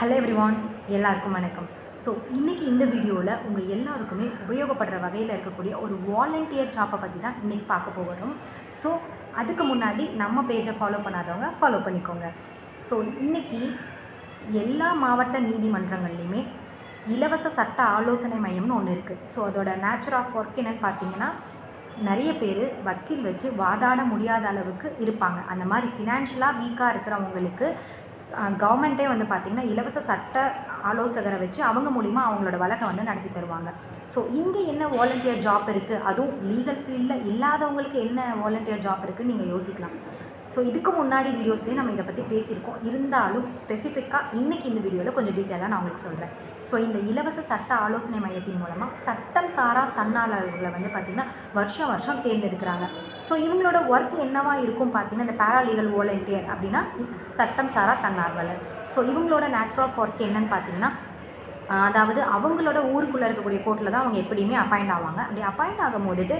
Hello everyone எல்லாருக்கும் வணக்கம். So இன்றைக்கி இந்த வீடியோவில் உங்கள் எல்லாருக்குமே உபயோகப்படுற வகையில் இருக்கக்கூடிய ஒரு வாலண்டியர் ஜாப்பை பற்றி தான் இன்றைக்கி பார்க்க போகிறோம் ஸோ அதுக்கு முன்னாடி நம்ம பேஜை ஃபாலோ பண்ணாதவங்க ஃபாலோ பண்ணிக்கோங்க. ஸோ இன்றைக்கி எல்லா மாவட்ட நீதிமன்றங்கள்லையுமே இலவச சட்ட ஆலோசனை மையம்னு ஒன்று இருக்குது ஸோ அதோட நேச்சர் ஆஃப் ஒர்க் என்னன்னு பார்த்தீங்கன்னா நிறைய பேர் வக்கீல் வச்சு வாதாட முடியாத அளவுக்கு இருப்பாங்க. அந்த மாதிரி ஃபினான்ஷியலாக வீக்காக இருக்கிறவங்களுக்கு கவர்மெண்ட்டே வந்து பார்த்திங்கன்னா இலவச சட்ட ஆலோசகரை வச்சு அவங்க மூலிமா அவங்களோட வழக்கை வந்து நடத்தி தருவாங்க. ஸோ இங்கே என்ன வாலண்டியர் ஜாப் இருக்குது அதுவும் லீகல் ஃபீல்டில் இல்லாதவங்களுக்கு என்ன வாலண்டியர் ஜாப் இருக்குன்னு நீங்கள் யோசிக்கலாம். ஸோ இதுக்கு முன்னாடி வீடியோஸ்லேயே நம்ம இதை பற்றி பேசியிருக்கோம். இருந்தாலும் ஸ்பெசிஃபிக்காக இன்றைக்கி இந்த வீடியோவில் கொஞ்சம் டீட்டெயிலாக நான் உங்களுக்கு சொல்கிறேன் ஸோ இந்த இலவச சட்ட ஆலோசனை மையத்தின் மூலமாக சட்டம் சாரா தன்னாளர்களை வந்து பார்த்திங்கன்னா வருஷம் வருஷம் தேர்ந்தெடுக்கிறாங்க. ஸோ இவங்களோட ஒர்க் என்னவா இருக்கும் பார்த்தீங்கன்னா இந்த பேராலீகல் வாலண்டியர் அப்படின்னா சட்டம் சாரா தன்னார்வலர். ஸோ இவங்களோட நேச்சுரல் ஆஃப் ஒர்க் என்னன்னு பார்த்தீங்கன்னா அதாவது அவங்களோட ஊருக்குள்ளே இருக்கக்கூடிய கோர்ட்டில் தான் அவங்க எப்படியுமே அப்பாயிண்ட் ஆவாங்க. அப்படி அப்பாயிண்ட் ஆகும் போதுட்டு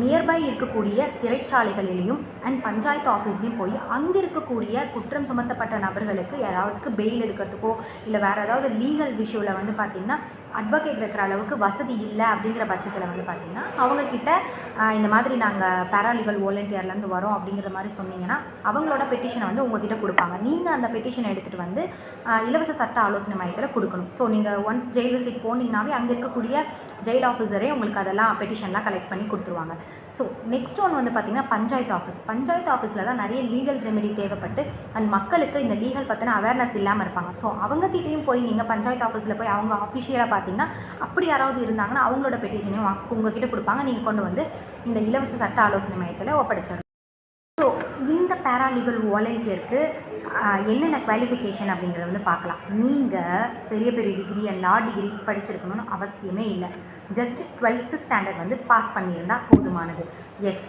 நியர்பை இருக்கக்கூடிய சிறைச்சாலைகளிலையும் அண்ட் பஞ்சாயத்து ஆஃபீஸ்லேயும் போய் அங்கே இருக்கக்கூடிய குற்றம் சுமத்தப்பட்ட நபர்களுக்கு யாராவதுக்கு பெயில் எடுக்கிறதுக்கோ இல்லை வேறு ஏதாவது லீகல் விஷயவில் வந்து பார்த்திங்கன்னா அட்வொகேட் வைக்கிற அளவுக்கு வசதி இல்லை அப்படிங்கிற பட்சத்தில் வந்து பார்த்திங்கன்னா அவங்கக்கிட்ட இந்த மாதிரி நாங்கள் பேராலீகல் வாலண்டியர்லேருந்து வரோம் அப்படிங்கிற மாதிரி சொன்னீங்கன்னா அவங்களோட பெட்டிஷனை வந்து உங்ககிட்ட கொடுப்பாங்க. நீங்கள் அந்த பெட்டிஷனை எடுத்துகிட்டு வந்து இலவச சட்ட ஆலோசனை மையத்தில் கொடுக்கணும். ஸோ நீங்கள் ஒன்ஸ் ஜெயில் விசிட் போனீங்கன்னாவே அங்கே இருக்கக்கூடிய ஜெயில் ஆஃபீஸரே உங்களுக்கு அதெல்லாம் பெட்டிஷன்லாம் கலெக்ட் பண்ணி கொடுத்துருவாங்க. ஸோ நெக்ஸ்ட் ஒன் வந்து பார்த்திங்கன்னா பஞ்சாயத்து ஆஃபீஸ் பஞ்சாயத்து ஆஃபீஸில் தான் நிறைய லீகல் ரெமெடி தேவைப்பட்டு அண்ட் மக்களுக்கு இந்த லீகல் பற்றின அவேர்னஸ் இல்லாமல் இருப்பாங்க. ஸோ அவங்கக்கிட்டேயும் போய் நீங்கள் பஞ்சாயத்து ஆஃபீஸில் போய் அவங்க ஆஃபிஷியலாக பார்த்தீங்கன்னா அப்படி யாராவது இருந்தாங்கன்னா அவங்களோட பெட்டிஷனையும் உங்ககிட்ட கொடுப்பாங்க. நீங்கள் கொண்டு வந்து இந்த இலவச சட்ட ஆலோசனை மையத்தில் ஒப்படைச்சிடணும். பேராலீகல் வாலண்டியருக்கு என்னென்ன குவாலிஃபிகேஷன் அப்படிங்கிறத வந்து பார்க்கலாம். நீங்கள் பெரிய பெரிய டிகிரி அண்ட் லா டிகிரி படிச்சிருக்கணும்னு அவசியமே இல்லை. ஜஸ்ட் டுவெல்த்து ஸ்டாண்டர்ட் வந்து பாஸ் பண்ணியிருந்தால் போதுமானது. எஸ்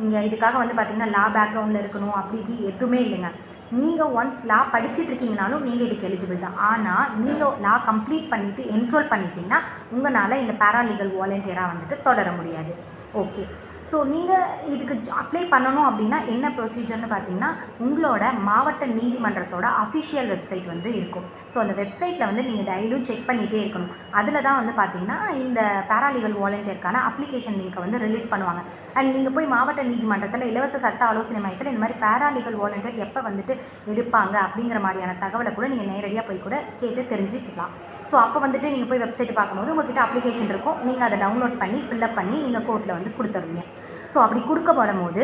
நீங்கள் இதுக்காக வந்து பார்த்தீங்கன்னா லா பேக்ரவுண்டில் இருக்கணும் அப்படி இப்படி எதுவுமே இல்லைங்க. நீங்கள் ஒன்ஸ் லா படிச்சுட்டு இருக்கீங்கனாலும் நீங்கள் இதுக்கு எலிஜிபிள் தான். ஆனால் நீங்கள் லா கம்ப்ளீட் பண்ணிவிட்டு என்ரோல் பண்ணிட்டீங்கன்னா உங்களால் இந்த பேராலீகல் வாலண்டியராக வந்துட்டு தொடர முடியாது. ஓகே ஸோ நீங்கள் இதுக்கு அப்ளை பண்ணணும் அப்படின்னா என்ன ப்ரொசீஜர்னு பார்த்தீங்கன்னா உங்களோட மாவட்ட நீதிமன்றத்தோட அஃபிஷியல் வெப்சைட் வந்து இருக்கும். ஸோ அந்த வெப்சைட்டில் வந்து நீங்கள் டெய்லியும் செக் பண்ணிகிட்டே இருக்கணும். அதில் தான் வந்து பார்த்தீங்கன்னா இந்த பேராலீகல் வாலண்டியருக்கான அப்ளிகேஷன் லிங்க்கை வந்து ரிலீஸ் பண்ணுவாங்க. அண்ட் நீங்கள் போய் மாவட்ட நீதிமன்றத்தில் இலவச சட்ட ஆலோசனை மையத்தில் இந்த மாதிரி பேராலீகல் வாலண்டியர் எப்போ வந்துட்டு எடுப்பாங்க அப்படிங்கிற மாதிரியான தகவலை கூட நீங்கள் நேரடியாக போய் கூட கேட்டு தெரிஞ்சுக்கலாம். ஸோ அப்போ வந்துட்டு நீங்கள் போய் வெப்சைட் பார்க்கும்போது உங்ககிட்ட அப்ளிகேஷன் இருக்கும். நீங்கள் அதை டவுன்லோட் பண்ணி ஃபில்லப் பண்ணி நீங்கள் கோர்ட்டில் வந்து கொடுத்துருவீங்க. ஸோ அப்படி கொடுக்கப்படும் போது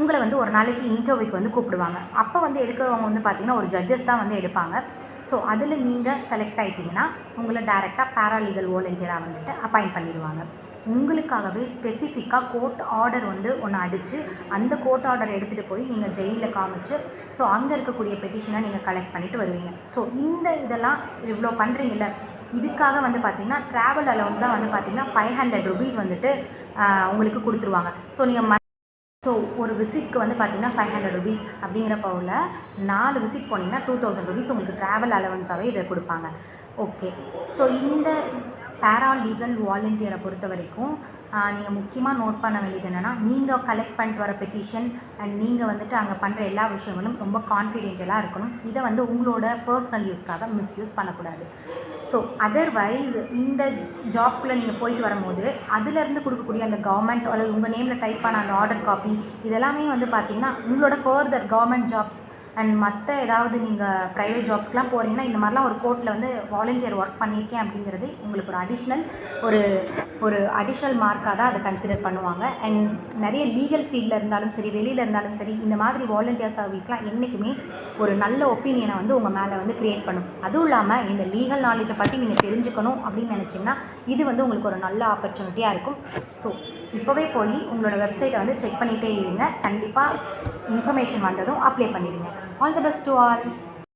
உங்களை வந்து ஒரு நாளைக்கு இன்டர்வியூக்கு வந்து கூப்பிடுவாங்க. அப்போ வந்து எடுக்கிறவங்க வந்து பார்த்திங்கன்னா ஒரு ஜட்ஜஸ் தான் வந்து எடுப்பாங்க. ஸோ அதில் நீங்கள் செலக்ட் ஆகிட்டிங்கன்னா உங்களை டேரெக்டாக பேராலீகல் வாலண்டியராக வந்துட்டு அப்பாயிண்ட் பண்ணிடுவாங்க. உங்களுக்காகவே ஸ்பெசிஃபிக்காக கோர்ட் ஆர்டர் வந்து ஒன்று அடித்து அந்த கோர்ட் ஆர்டர் எடுத்துகிட்டு போய் நீங்கள் ஜெயிலில் காமிச்சு ஸோ அங்கே இருக்கக்கூடிய பெட்டிஷனை நீங்கள் கலெக்ட் பண்ணிவிட்டு வருவீங்க. ஸோ இந்த இதெல்லாம் இவ்வளோ பண்ணுறீங்கல்ல இதுக்காக வந்து பார்த்திங்கன்னா ட்ராவல் அலவுன்ஸாக வந்து பார்த்திங்கன்னா ஃபைவ் ஹண்ட்ரட் ருபீஸ் வந்துட்டு உங்களுக்கு கொடுத்துருவாங்க. ஸோ நீங்கள் ஸோ ஒரு விசிட்க்கு வந்து பார்த்தீங்கன்னா ஃபைவ் ஹண்ட்ரட் ருபீஸ் அப்படிங்கிறப்ப உள்ள நாலு விசிட் போனீங்கன்னா டூ தௌசண்ட் ருபீஸ் உங்களுக்கு ட்ராவல் அலவன்ஸாகவே இதை கொடுப்பாங்க. ஓகே ஸோ இந்த பேராலீகல் வாலண்டியரை பொறுத்த வரைக்கும் நீங்கள் முக்கியமாக நோட் பண்ண வேண்டியது என்னென்னா நீங்கள் கலெக்ட் பண்ணிட்டு வர பெட்டிஷன் அண்ட் நீங்கள் வந்துட்டு அங்கே பண்ணுற எல்லா விஷயங்களும் ரொம்ப கான்ஃபிடென்ட்டலாக இருக்கணும். இதை வந்து உங்களோட பர்சனல் யூஸ்க்காக மிஸ்யூஸ் பண்ணக்கூடாது. ஸோ அதர்வைஸ் இந்த ஜாப்குள்ளே நீங்கள் போயிட்டு வரும்போது அதுலேருந்து கொடுக்கக்கூடிய அந்த கவர்மெண்ட் அதாவது உங்கள் நேமில் டைப் பண்ண அந்த ஆர்டர் காப்பி இதெல்லாமே வந்து பார்த்தீங்கன்னா உங்களோட ஃபர்தர் கவர்மெண்ட் ஜாப் அண்ட் மற்ற ஏதாவது நீங்கள் ப்ரைவேட் ஜாப்ஸ்க்கெலாம் போகிறீங்கன்னா இந்த மாதிரிலாம் ஒரு கோர்ட்டில் வந்து வாலண்டியர் ஒர்க் பண்ணியிருக்கேன் அப்படிங்கிறது உங்களுக்கு ஒரு அடிஷ்னல் ஒரு ஒரு அடிஷ்னல் மார்க்காக தான் அதை கன்சிடர் பண்ணுவாங்க. அண்ட் நிறைய லீகல் ஃபீல்டில் இருந்தாலும் சரி வெளியில் இருந்தாலும் சரி இந்த மாதிரி வாலண்டியர் சர்வீஸ்லாம் என்றைக்குமே ஒரு நல்ல ஒப்பீனியனை வந்து உங்கள் மேலே வந்து க்ரியேட் பண்ணும். அதுவும் இல்லாமல் இந்த லீகல் நாலேஜை பற்றி நீங்கள் தெரிஞ்சுக்கணும் அப்படின்னு நினச்சிங்கன்னா இது வந்து உங்களுக்கு ஒரு நல்ல ஆப்பர்ச்சுனிட்டியாக இருக்கும். ஸோ இப்போவே போய் உங்களோட வெப்சைட்டை வந்து செக் பண்ணிகிட்டே இருங்க. கண்டிப்பாக இன்ஃபர்மேஷன் வந்ததும் அப்ளை பண்ணிவிடுங்க All the best to all.